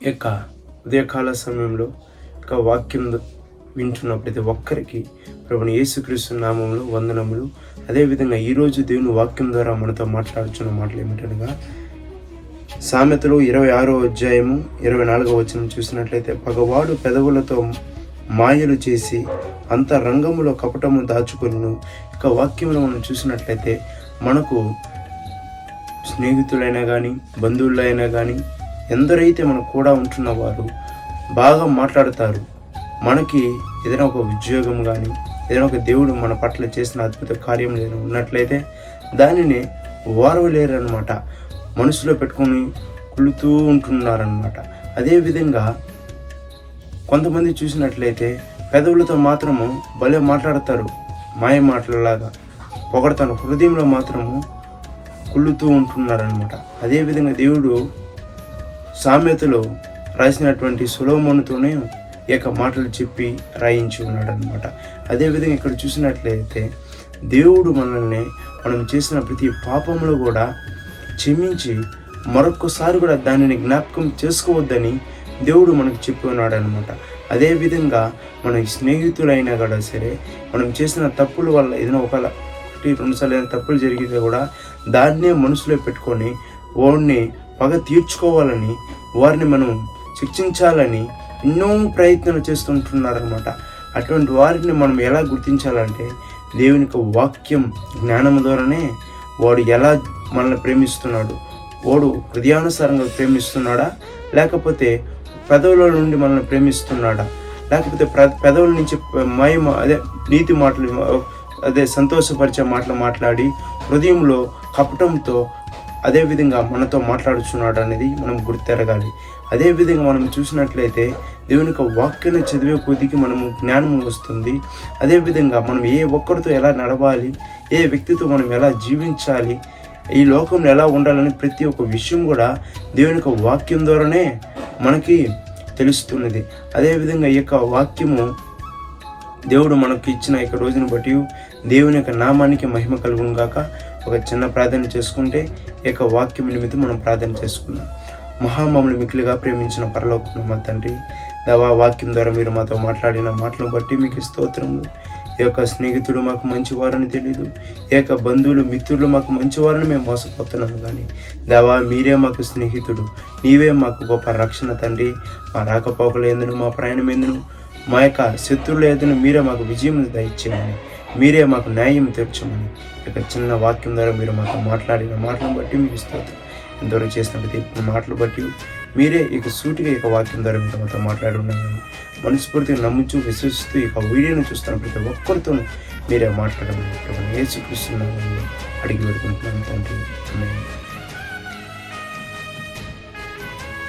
యొక్క ఉదయకాల సమయంలో యొక్క వాక్యం వింటున్న ప్రతి ఒక్కరికి ప్రభుని యేసుక్రీస్తు నామంలో వందనములు. అదేవిధంగా ఈరోజు దేవుని వాక్యం ద్వారా మనతో మాట్లాడుచున్న మాటలు ఏమిటనగా సామెతలు ఇరవై ఆరో అధ్యాయము ఇరవై నాలుగో వచనం చూసినట్లయితే పగవాడు పెదవులతో మాయలు చేసి అంత రంగములో కపటము దాచుకొనిను. ఇక వాక్యంలో మనం చూసినట్లయితే మనకు స్నేహితులైనా కానీ బంధువులైనా కానీ ఎందరైతే మనకు కూడా ఉంటున్న వారు బాగా మాట్లాడతారు మనకి ఏదైనా ఒక ఉద్యోగం కానీ ఏదైనా ఒక దేవుడు మన పట్ల చేసిన అద్భుత కార్యం ఏదైనా ఉన్నట్లయితే దానిని ఓర్వలేరు అనమాట మనసులో పెట్టుకొని కులుతూ ఉంటున్నారనమాట అదేవిధంగా కొంతమంది చూసినట్లయితే పెదవులతో మాత్రము భలే మాట్లాడతారు. మాయ మాటలలాగా పొగడతాను హృదయంలో మాత్రము కుళ్ళుతూ ఉంటున్నారనమాట అదేవిధంగా దేవుడు సామెతలో రాసినటువంటి సులోమోనుతోనే ఈ యొక్క మాటలు చెప్పి రాయించి ఉన్నాడు అనమాట అదేవిధంగా ఇక్కడ చూసినట్లయితే దేవుడు మనల్ని మనం చేసిన ప్రతి పాపంలో కూడా క్షమించి మరొక్కసారి కూడా దానిని జ్ఞాపకం చేసుకోవద్దని దేవుడు మనకు చెప్పి ఉన్నాడు అనమాట అదేవిధంగా మన స్నేహితులైనా కూడా సరే మనం చేసిన తప్పుల వల్ల ఏదైనా ఒక ఒకటి రెండుసార్లు ఏదైనా తప్పులు జరిగితే కూడా దాన్నే మనసులో పెట్టుకొని వాడిని పగ తీర్చుకోవాలని వారిని మనం శిక్షించాలని ఎన్నో ప్రయత్నాలు చేస్తుంటున్నారనమాట అటువంటి వారిని మనం ఎలా గుర్తించాలంటే దేవుని యొక్క వాక్యం జ్ఞానం ద్వారానే వాడు ఎలా మనల్ని ప్రేమిస్తున్నాడు వాడు హృదయానుసారంగా ప్రేమిస్తున్నాడా లేకపోతే పెదవుల నుండి మనల్ని ప్రేమిస్తున్నాడా లేకపోతే పెదవుల నుంచి మహిమ అదే నీతి మాటలు అదే సంతోషపరిచే మాటలు మాట్లాడి హృదయంలో కపటంతో అదేవిధంగా మనతో మాట్లాడుచున్నాడు అనేది మనం గుర్తెరగాలి. అదేవిధంగా మనం చూసినట్లయితే దేవుని యొక్క వాక్యాన్ని చదివే కొద్దికి మనము జ్ఞానం వస్తుంది. అదేవిధంగా మనం ఏ ఒక్కరితో ఎలా నడవాలి ఏ వ్యక్తితో మనం ఎలా జీవించాలి ఈ లోకంలో ఎలా ఉండాలని ప్రతి ఒక్క విషయం కూడా దేవుని యొక్క వాక్యం ద్వారానే మనకి తెలుస్తున్నది. అదేవిధంగా ఈ యొక్క వాక్యము దేవుడు మనకు ఇచ్చిన ఈ యొక్క రోజును బట్టి దేవుని యొక్క నామానికి మహిమ కలుగును గాక. ఒక చిన్న ప్రార్థన చేసుకుంటే ఈ యొక్క వాక్యం నిమిత్తం మనం ప్రార్థన చేసుకుందాం. మహామములు మిక్కులుగా ప్రేమించిన పరలోకం మా తండ్రి దవా వాక్యం ద్వారా మీరు మాతో మాట్లాడిన మాటలను బట్టి మీకు స్తోత్రములు ఈ యొక్క స్నేహితుడు మాకు మంచివారని తెలియదు ఈ యొక్క బంధువులు మిత్రులు మాకు మంచివారని మేము మోసపోతున్నాము కానీ దవా మీరే మాకు స్నేహితుడు. నీవే మాకు గొప్ప రక్షణ తండ్రి. మా రాకపోకలు ఎందును మా ప్రయాణం ఎందును మా యొక్క శత్రువుల ఎదును మీరే మాకు విజయం దయచేయాలి మీరే మాకు న్యాయం తీర్చమని ఇక చిన్న వాక్యం ద్వారా మీరు మాతో మాట్లాడిన మాటలను బట్టి మీకు ఇస్తారు ఎంతవరకు చేసిన ప్రతి మాటలు బట్టి మీరే ఇక సూటిగా ఇక వాక్యం ద్వారా మీతో మాతో మాట్లాడున్నాను మనస్ఫూర్తిగా నమ్ముచు విశ్వసిస్తూ ఇక వీడియోను చూస్తున్న ప్రతి ఒక్కరితో మీరే మాట్లాడమని యేసుకృష్ణ అడిగి పెడుకుంటున్నాను తండ్రి.